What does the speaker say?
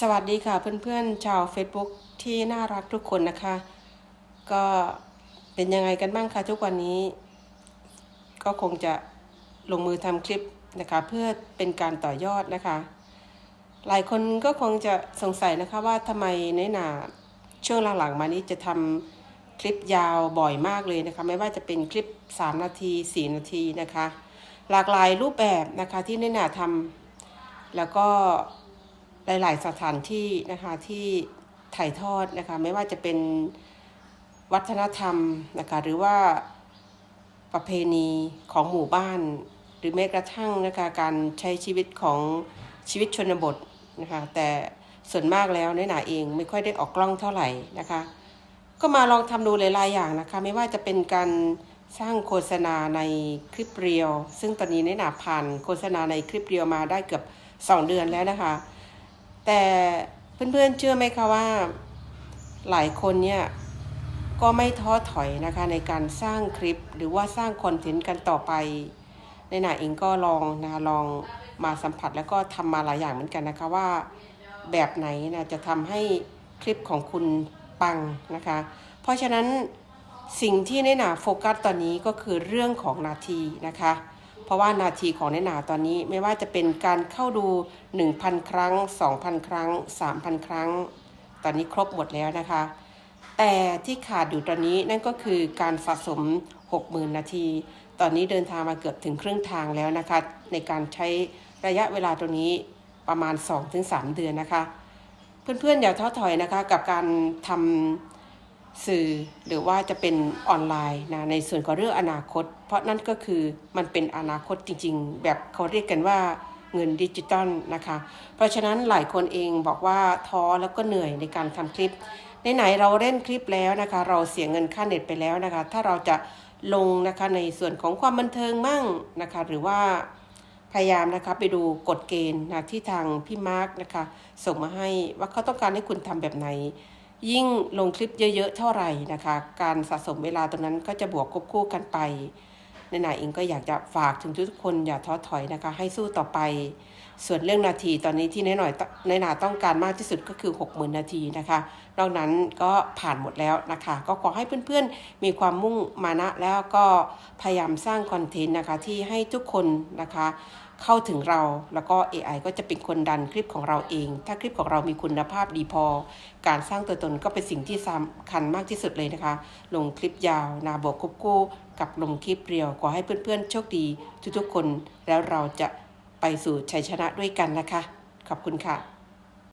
สวัสดีค่ะเพื่อนๆชาว Facebook ที่น่ารักทุกคนนะคะ ก็เป็นยังไงกันบ้างคะทุกวันนี้ ก็คงจะลงมือทำคลิปนะคะ เพื่อเป็นการต่อยอดนะคะ หลายคนก็คงจะสงสัยนะคะว่าทำไมในหนาช่วงหลังๆมานี้จะทำคลิปยาวบ่อยมากเลยนะคะ ไม่ว่าจะเป็นคลิป 3 นาที 4 นาทีนะคะ หลากหลายรูปแบบนะคะที่ในหนาทำแล้วก็ หลาย ๆ สถานที่นะคะที่ถ่ายทอดนะคะไม่ว่าจะเป็นวัฒนธรรมนะคะหรือว่าประเพณีของหมู่บ้าน หรือแม้กระทั่งนะคะการใช้ชีวิตของชีวิตชนบทนะคะแต่ส่วนมากแล้วน้อยหนาเองไม่ค่อยได้ออกกล้องเท่าไหร่นะคะ ก็มาลองทำดูหลายๆอย่างนะคะไม่ว่าจะเป็นการสร้างโฆษณาในคลิปเรียว ซึ่งตอนนี้น้อยหนาผ่านโฆษณาในคลิปเรียวมาได้เกือบ 2 เดือนแล้วนะคะ แต่เพื่อนๆเชื่อไหมคะว่าหลายคนเนี่ยก็ไม่ท้อถอยนะคะในการสร้างคลิปหรือว่าสร้างคอนเทนต์กันต่อไป ในหนาเองก็ลองนะคะลองมาสัมผัสแล้วก็ทำมาหลายอย่างเหมือนกันนะคะว่าแบบไหนนะจะทำให้คลิปของคุณปังนะคะ เพราะฉะนั้นสิ่งที่ในหนาโฟกัสตอนนี้ก็คือเรื่องของนาทีนะคะ เพราะว่านาทีของในหนาตอนนี้ไม่ว่าจะเป็นการเข้าดู 1,000 ครั้ง 2,000 ครั้ง 3,000 ครั้ง ตอนนี้ครบหมดแล้วนะคะ แต่ที่ขาดอยู่ตอนนี้นั่นก็คือการสะสม 60,000 นาที ตอนนี้เดินทางมาเกือบถึงครึ่งทางแล้วนะคะ ในการใช้ระยะเวลาตรงนี้ประมาณ 2-3 เดือนนะคะ เพื่อนๆอย่าท้อถอยนะคะกับการทำ สื่อหรือว่าจะเป็นออนไลน์นะในส่วนของเรื่องอนาคต เพราะนั่นก็คือมันเป็นอนาคตจริง ๆ แบบเขาเรียกกันว่าเงินดิจิตอลนะคะ เพราะฉะนั้นหลายคนเองบอกว่าท้อแล้วก็เหนื่อยในการทำคลิปไหนๆเราเล่นคลิปแล้วนะคะ เราเสียเงินค่าเน็ตไปแล้วนะคะ ถ้าเราจะลงนะคะในส่วนของความบันเทิงมั่งนะคะ หรือว่าพยายามนะคะไปดูกฎเกณฑ์นะที่ทางพี่มาร์กนะคะ ส่งมาให้ว่าเขาต้องการให้คุณทำแบบไหน ยิ่งลงคลิปเยอะๆเท่าไหร่นะคะ การสะสมเวลาตรงนั้นก็จะบวกควบคู่กันไปในหนาเองก็อยากจะฝากถึงทุกคนอย่าท้อถอยนะคะ ให้สู้ต่อไป ส่วนเรื่องนาทีตอนนี้ที่นหน่อยในหนาต้องการมากที่สุดก็คือ 60,000 นาทีนะคะ นอกนั้นก็ผ่านหมดแล้วนะคะ ก็ขอให้เพื่อนๆ มีความมุ่งมานะแล้วก็พยายามสร้างคอนเทนต์นะคะที่ให้ทุกคนนะคะ เข้าถึงเรา แล้วก็ AI ก็จะเป็นคนดันคลิปของเราเอง ถ้าคลิปของเรามีคุณภาพดีพอ การสร้างตัวตนก็เป็นสิ่งที่สำคัญมากที่สุดเลยนะคะ ลงคลิปยาวนาบวกคุบกู้กับลงคลิปเรียวขอให้เพื่อนๆ โชคดี ทุกๆคน แล้วเราจะไปสู่ชัยชนะด้วยกันนะคะ ขอบคุณค่ะ